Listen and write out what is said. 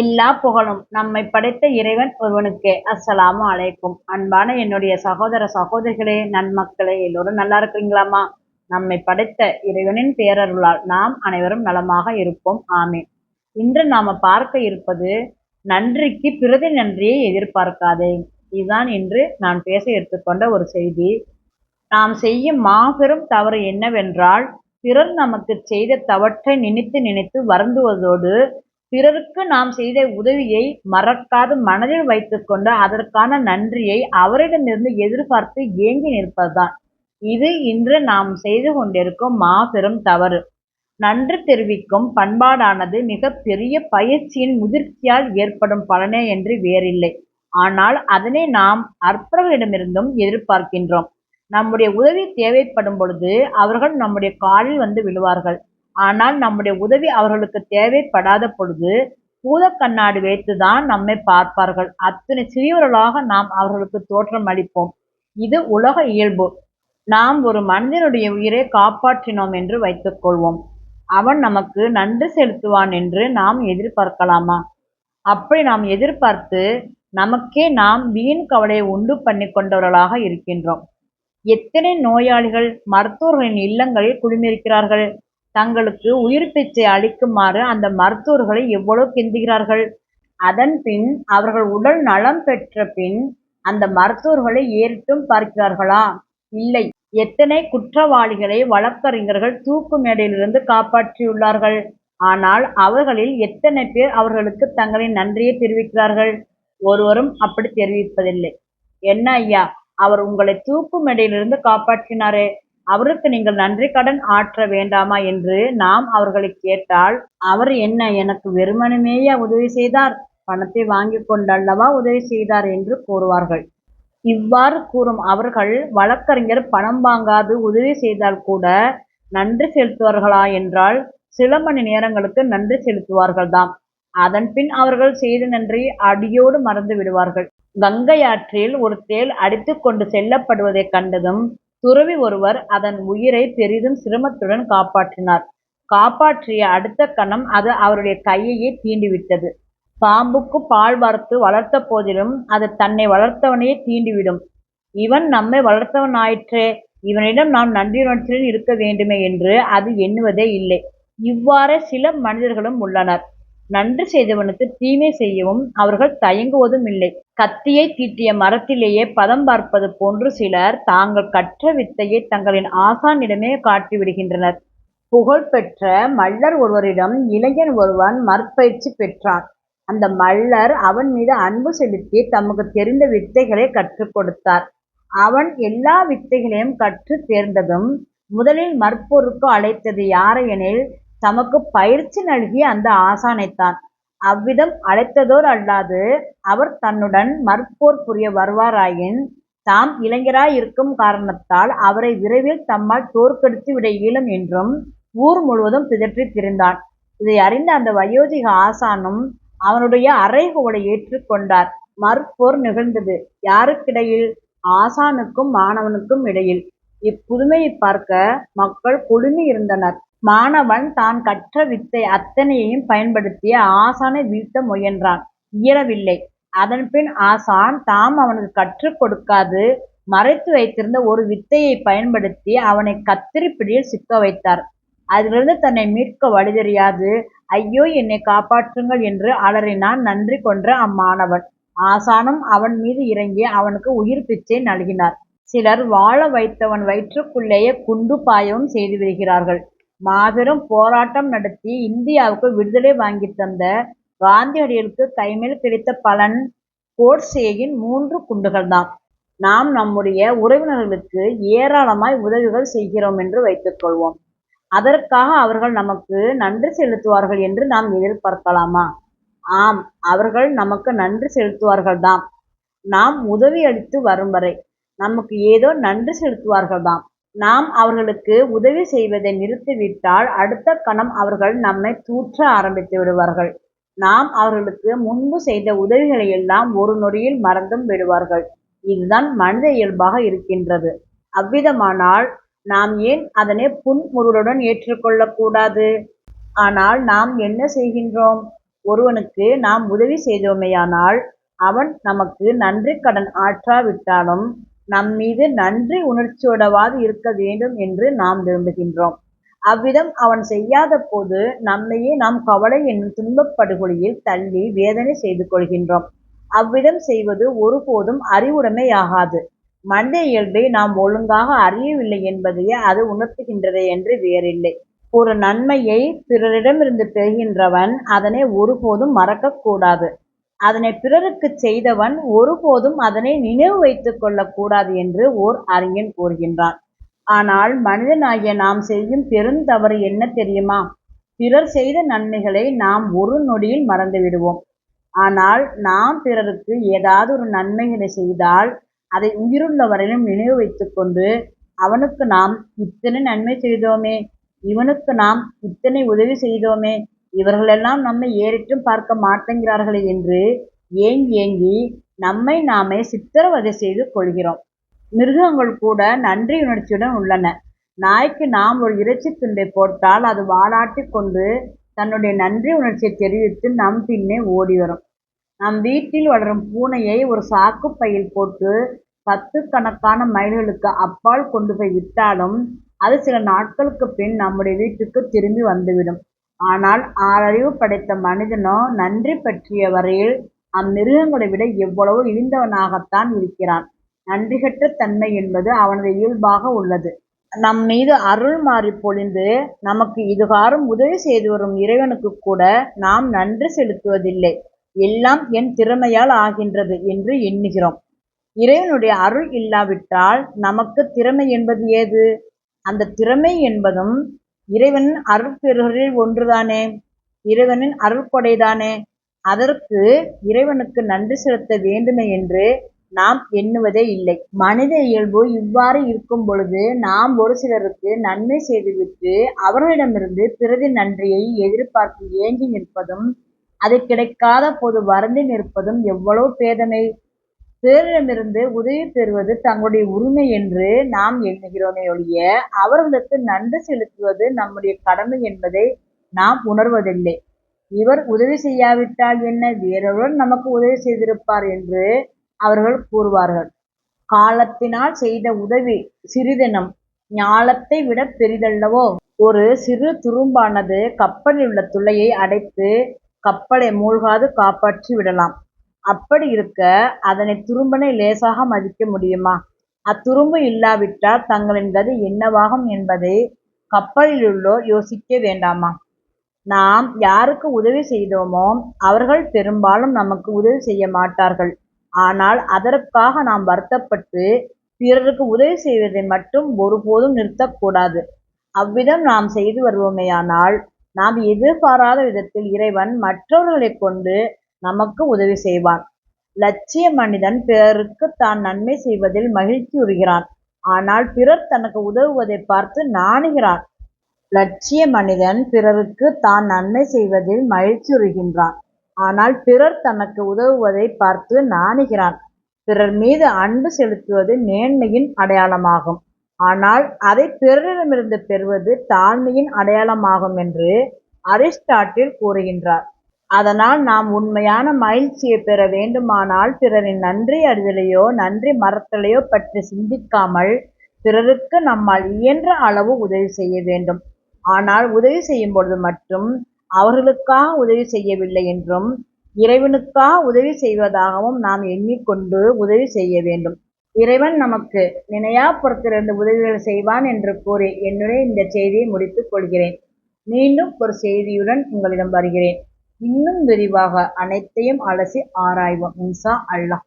எல்லா புகழும் நம்மை படைத்த இறைவன் ஒருவனுக்கே. அஸ்ஸலாமு அலைக்கும். அன்பான என்னுடைய சகோதர சகோதரிகளே நன்மக்களே எல்லோரும் நல்லா இருக்கிறீங்களாமா நம்மை படைத்த இறைவனின் பேரருளால் நாம் அனைவரும் நலமாக இருப்போம். ஆமீன். இன்று நாம பார்க்க இருப்பது நன்றிக்கு பிரதி நன்றியை எதிர்பார்க்காதே. இதுதான் இன்று நான் பேச எடுத்துக்கொண்ட ஒரு செய்தி. நாம் செய்யும் மாபெரும் தவறு என்னவென்றால் பிறர் நமக்கு செய்த தவற்றை நினைத்து நினைத்து வருந்துவதோடு பிறருக்கு நாம் செய்த உதவியை மறக்காது மனதில் வைத்துக்கொண்டு அதற்கான நன்றியை அவரிடமிருந்து எதிர்பார்த்து ஏங்கி நிற்பதுதான். இது இன்று நாம் செய்து கொண்டிருக்கும் மாபெரும் தவறு. நன்றி தெரிவிக்கும் பண்பாடானது மிக பெரிய பயிற்சியின் முதிர்ச்சியால் ஏற்படும் பலனே என்று வேறில்லை. ஆனால் அதனை நாம் அற்பர்களிடமிருந்தும் எதிர்பார்க்கின்றோம். நம்முடைய உதவி தேவைப்படும் பொழுது அவர்கள் நம்முடைய காலில் வந்து விழுவார்கள். ஆனால் நம்முடைய உதவி அவர்களுக்கு தேவைப்படாத பொழுது பூத கண்ணாடி வைத்துதான் நம்மை பார்ப்பார்கள். அத்தனை சிறியவர்களாக நாம் அவர்களுக்கு தோற்றம் அளிப்போம். இது உலக இயல்பு. நாம் ஒரு மனிதனுடைய உயிரை காப்பாற்றினோம் என்று வைத்துக்கொள்வோம் அவன் நமக்கு நன்றி செலுத்துவான் என்று நாம் எதிர்பார்க்கலாமா? அப்படி நாம் எதிர்பார்த்து நமக்கே நாம் வீண் கவலையை உண்டு பண்ணி கொண்டவர்களாக இருக்கின்றோம். எத்தனை நோயாளிகள் மருத்துவர்களின் இல்லங்களில் குழுமியிருக்கிறார்கள்? தங்களுக்கு உயிர் பிச்சை அளிக்குமாறு அந்த மருத்துவர்களை எவ்வளவு கெஞ்சுகிறார்கள் அதன் பின் அவர்கள் உடல் நலம் பெற்ற பின் அந்த மருத்துவர்களை ஏறிட்டும் பார்க்கிறார்களா? இல்லை. எத்தனை குற்றவாளிகளை வழக்கறிஞர்கள் தூக்கு மேடையிலிருந்து காப்பாற்றியுள்ளார்கள்? ஆனால் அவர்களில் எத்தனை பேர் அவர்களுக்கு தங்களின் நன்றியை தெரிவிக்கிறார்கள்? ஒருவரும் அப்படி தெரிவிப்பதில்லை. என்ன ஐயா அவர் உங்களை தூக்கு மேடையிலிருந்து காப்பாற்றினாரே? அவருக்கு நீங்கள் நன்றி கடன் ஆற்ற வேண்டாமா என்று நாம் அவர்களை கேட்டால் அவர் என்ன எனக்கு வெறுமனமேயா உதவி செய்தார்? பணத்தை வாங்கி கொண்டல்லவா உதவி செய்தார்? என்று கூறுவார்கள். இவ்வாறு கூறும் அவர்கள் வழக்கறிஞர் பணம் வாங்காது உதவி செய்தால் கூட நன்றி செலுத்துவார்களா? என்றால் சில மணி நேரங்களுக்கு நன்றி செலுத்துவார்கள் தாம் அதன் பின் அவர்கள் செய்த நன்றி அடியோடு மறந்து விடுவார்கள். கங்கை ஆற்றில் ஒரு தேள் அடித்து கொண்டு செல்லப்படுவதை கண்டதும் துறவி ஒருவர் அதன் உயிரை பெரிதும் சிரமத்துடன் காப்பாற்றினார். காப்பாற்றிய அடுத்த கணம் அது அவருடைய கையையே தீண்டிவிட்டது. பாம்புக்கு பால் வார்த்து வளர்த்த போதிலும் அது தன்னை வளர்த்தவனையே தீண்டிவிடும். இவன் நம்மை வளர்த்தவனாயிற்றே இவனிடம் நாம் நன்றியுணர்ச்சியுடன் இருக்க வேண்டுமே என்று அது எண்ணுவதே இல்லை. இவ்வாறு சில மனிதர்களும் உள்ளனர். நன்று செய்தவனுக்கு தீமை செய்யவும் அவர்கள் தயங்குவதும் இல்லை கத்தியை தீட்டிய மரத்திலேயே பதம் பார்ப்பது போன்று சிலர் தாங்கள் கற்ற வித்தையை தங்களின் ஆசானிடமே காட்டிவிடுகின்றனர். புகழ்பெற்ற மல்லர் ஒருவரிடம் இளைஞன் ஒருவன் மற்பயிற்சி பெற்றான். அந்த மல்லர் அவன் மீது அன்பு செலுத்தி தமக்கு தெரிந்த வித்தைகளை கற்றுக் கொடுத்தார். அவன் எல்லா வித்தைகளையும் கற்று தேர்ந்ததும் முதலில் மற்பொருக்கு அழைத்தது யாரையெனில் தமக்கு பயிற்சி நல்கிய அந்த ஆசானைத்தான். அவ்விதம் அழைத்ததோர் அல்லாது அவர் தன்னுடன் மற்போர் புரிய வருவாராயின் தாம் இளைஞராய் இருக்கும் காரணத்தால் அவரை விரைவில் தம்மால் தோற்கடித்து விட இயலும் என்றும் ஊர் முழுவதும் பிதற்றி திரிந்தான். இதை அறிந்த அந்த வயோதிக ஆசானும் அவனுடைய அறைகூவலை ஏற்றுக்கொண்டார் மற்போர் நிகழ்ந்தது. யாருக்கிடையில்? ஆசானுக்கும் மாணவனுக்கும் இடையில். இப்புதுமையை பார்க்க மக்கள் குழுமி இருந்தனர். மாணவன் தான் கற்ற வித்தை அத்தனையையும் பயன்படுத்தி ஆசானை வீழ்த்த முயன்றான். இயலவில்லை. அதன்பின் ஆசான் தாம் அவனுக்கு கற்றுக் கொடுக்காது மறைத்து வைத்திருந்த ஒரு வித்தையை பயன்படுத்தி அவனை கத்திரிப்பிடியில் சிக்க வைத்தார். அதிலிருந்து தன்னை மீட்க வழி தெரியாது. ஐயோ என்னை காப்பாற்றுங்கள் என்று அலறினான் நன்றி கொன்ற அம்மாணவன். ஆசானும் அவன் மீது இறங்கி அவனுக்கு உயிர் பிச்சை நல்கினார். சிலர் வாழ வைத்தவன் வயிற்றுக்குள்ளேயே குண்டு பாயவும் செய்து விடுகிறார்கள். மாபெரும் போராட்டம் நடத்தி இந்தியாவுக்கு விடுதலை வாங்கி தந்த காந்தியடிகளுக்கு கைமேல் கிடைத்த பலன் கோட்சேயின் மூன்று குண்டுகள்தான். நாம் நம்முடைய உறவினர்களுக்கு ஏராளமாய் உதவிகள் செய்கிறோம் என்று வைத்துக்கொள்வோம் அதற்காக அவர்கள் நமக்கு நன்றி செலுத்துவார்கள் என்று நாம் எதிர்பார்க்கலாமா? ஆம் அவர்கள் நமக்கு நன்றி செலுத்துவார்கள் தாம் நாம் உதவி அளித்து வரும் வரை நமக்கு ஏதோ நன்றி செலுத்துவார்கள் தாம் நாம் அவர்களுக்கு உதவி செய்வதை நிறுத்திவிட்டால் அடுத்த கணம் அவர்கள் நம்மை தூற்ற ஆரம்பித்து விடுவார்கள். நாம் அவர்களுக்கு முன்பு செய்த உதவிகளை எல்லாம் ஒரு நொடியில் மறந்தும் விடுவார்கள். இதுதான் மனித இயல்பாக இருக்கின்றது. அவ்விதமானால் நாம் ஏன் அதனை புன்முருடன் ஏற்றுக்கொள்ளக்கூடாது ஆனால் நாம் என்ன செய்கின்றோம்? ஒருவனுக்கு நாம் உதவி செய்தோமேயானால் அவன் நமக்கு நன்றி கடன் ஆற்றாவிட்டாலும் நம் மீது நன்றி உணர்ச்சியோடவாது இருக்க வேண்டும் என்று நாம் விரும்புகின்றோம். அவ்விதம் அவன் செய்யாத போது நம்மையே நாம் கவலை என்னும் துன்பப்படுகொலியில் தள்ளி வேதனை செய்து கொள்கின்றோம். அவ்விதம் செய்வது ஒருபோதும் அறிவுடைமையாகாது. மனித இயல்பை நாம் ஒழுங்காக அறியவில்லை என்பதையே அது உணர்த்துகின்றதேயன்றி வேறில்லை. ஒரு நன்மையை பிறரிடமிருந்து பெறுகின்றவன் அதனை ஒருபோதும் மறக்கக்கூடாது அதனை பிறருக்கு பிறருக்குச் செய்தவன் ஒருபோதும் அதனை நினைவு வைத்துக் கொள்ளக்கூடாது என்று ஓர் அறிஞன் கூறுகின்றான். ஆனால் மனிதனாகிய நாம் செய்யும் பெருந்தவறு என்ன தெரியுமா? பிறர் செய்த நன்மைகளை நாம் ஒரு நொடியில் மறந்துவிடுவோம். ஆனால் நாம் பிறருக்கு ஏதாவது ஒரு நன்மைகளை செய்தால் அதை உயிருள்ள வரையிலும் நினைவு வைத்துக்கொண்டு அவனுக்கு நாம் இத்தனை நன்மை செய்தோமே, இவனுக்கு நாம் இத்தனை உதவி செய்தோமே, இவர்களெல்லாம் நம்மை ஏறிட்டும் பார்க்க மாட்டேங்கிறார்களே என்று ஏங்கி ஏங்கி நம்மை நாமே சித்திரவதை செய்து கொள்கிறோம். மிருகங்கள் கூட நன்றி உணர்ச்சியுடன் உள்ளன. நாய்க்கு நாம் ஒரு இறைச்சி துண்டை போட்டால் அது வாலாட்டிக் கொண்டு தன்னுடைய நன்றி உணர்ச்சியை தெரிவித்து நம் பின்னே ஓடி வரும் நம் வீட்டில் வளரும் பூனையை ஒரு சாக்கு பையில் போட்டு பத்து கணக்கான மைல்களுக்கு அப்பால் கொண்டு போய் விட்டாலும் அது சில நாட்களுக்குப் பின் நம்முடைய வீட்டுக்கு திரும்பி வந்துவிடும். ஆனால் ஆறறிவு படைத்த மனிதனோ நன்றி பற்றிய வரையில் அம்மிருகங்களை விட எவ்வளவோ இழிந்தவனாகத்தான் இருக்கிறான். நன்றிகெட்ட தன்மை என்பது அவனது இயல்பாக உள்ளது. நம் மீது அருள் மாறி பொழிந்து நமக்கு இதுகாரும் உதவி செய்து வரும் இறைவனுக்கு கூட நாம் நன்றி செலுத்துவதில்லை. எல்லாம் என் திறமையால் ஆகின்றது என்று எண்ணுகிறோம். இறைவனுடைய அருள் இல்லாவிட்டால் நமக்கு திறமை என்பது ஏது? அந்த திறமை என்பதும் இறைவனின் அருட்பேறுகளில் ஒன்றுதானே. இறைவனின் அருள்கொடைதானே அதற்கு இறைவனுக்கு நன்றி செலுத்த வேண்டுமே என்று நாம் எண்ணுவதே இல்லை. மனித இயல்பு இவ்வாறு இருக்கும்பொழுது நாம் ஒரு சிலருக்கு நன்மை செய்துவிட்டு அவர்களிடமிருந்து பிரதி நன்றியை எதிர்பார்த்து ஏங்கி நிற்பதும் அது கிடைக்காத போது வருந்தி நிற்பதும் எவ்வளவு பேதமை. பிறரிடமிருந்து உதவி பெறுவது தங்களுடைய உரிமை என்று நாம் எண்ணுகிறோமேயொழிய அவர்களுக்கு நன்றி செலுத்துவது நம்முடைய கடமை என்பதை நாம் உணர்வதில்லை. இவர் உதவி செய்யாவிட்டால் என்ன வேறொருவர் நமக்கு உதவி செய்திருப்பார் என்று அவர்கள் கூறுவார்கள். காலத்தினால் செய்த உதவி சிறிதனம் ஞாலத்தை விட பெரிதல்லவோ? ஒரு சிறு துரும்பானது கப்பலில் உள்ள துளையை அடைத்து கப்பலை மூழ்காது காப்பாற்றி விடலாம். அப்படி இருக்க அதனை துரும்பனை லேசாக மதிக்க முடியுமா? அத்துரும்பு இல்லாவிட்டால் தங்களின் கதி என்னவாகும் என்பதைக் கப்பலிலுள்ளோர் யோசிக்க வேண்டாமா? நாம் யாருக்கு உதவி செய்தோமோ அவர்கள் பெரும்பாலும் நமக்கு உதவி செய்ய மாட்டார்கள். ஆனால் அதற்காக நாம் வருத்தப்பட்டு பிறருக்கு உதவி செய்வதை மட்டும் ஒருபோதும் நிறுத்தக்கூடாது அவ்விதம் நாம் செய்து வருவோமேயானால் நாம் எதிர்பாராத விதத்தில் இறைவன் மற்றவர்களைக் கொண்டு நமக்கு உதவி செய்வான். லட்சிய மனிதன் பிறருக்கு தான் நன்மை செய்வதில் மகிழ்ச்சியுறுகிறான். ஆனால் பிறர் தனக்கு உதவுவதை பார்த்து நாணுகிறான். லட்சிய மனிதன் பிறருக்கு தான் நன்மை செய்வதில் மகிழ்ச்சியுறுகின்றான். ஆனால் பிறர் தனக்கு உதவுவதை பார்த்து நாணுகிறான். பிறர் மீது அன்பு செலுத்துவது மேன்மையின் அடையாளமாகும். ஆனால் அதை பிறரிடமிருந்து பெறுவது தாழ்மையின் அடையாளமாகும் என்று அரிஸ்டாட்டில் கூறுகின்றார். அதனால் நாம் உண்மையான மகிழ்ச்சியைப் பெற வேண்டுமானால் பிறரின் நன்றி அறிதலையோ நன்றி மறத்தலையோ பற்றி சிந்திக்காமல் பிறருக்கு நம்மால் இயன்ற அளவு உதவி செய்ய வேண்டும். ஆனால் உதவி செய்யும்பொழுது மட்டும் அவர்களுக்காக உதவி செய்யவில்லை என்றும் இறைவனுக்காக உதவி செய்வதாகவும் நாம் எண்ணிக்கொண்டு உதவி செய்ய வேண்டும். இறைவன் நமக்கு நினையாப்புறத்திலிருந்து உதவிகள் செய்வான் என்று கூறி என்னுடைய இந்த செய்தியை முடித்துக் கொள்கிறேன். மீண்டும் ஒரு செய்தியுடன் உங்களிடம் வருகிறேன். இன்னும் விரிவாக அனைத்தையும் அலசி ஆராய்வோம் இன்ஷா அல்லாஹ்.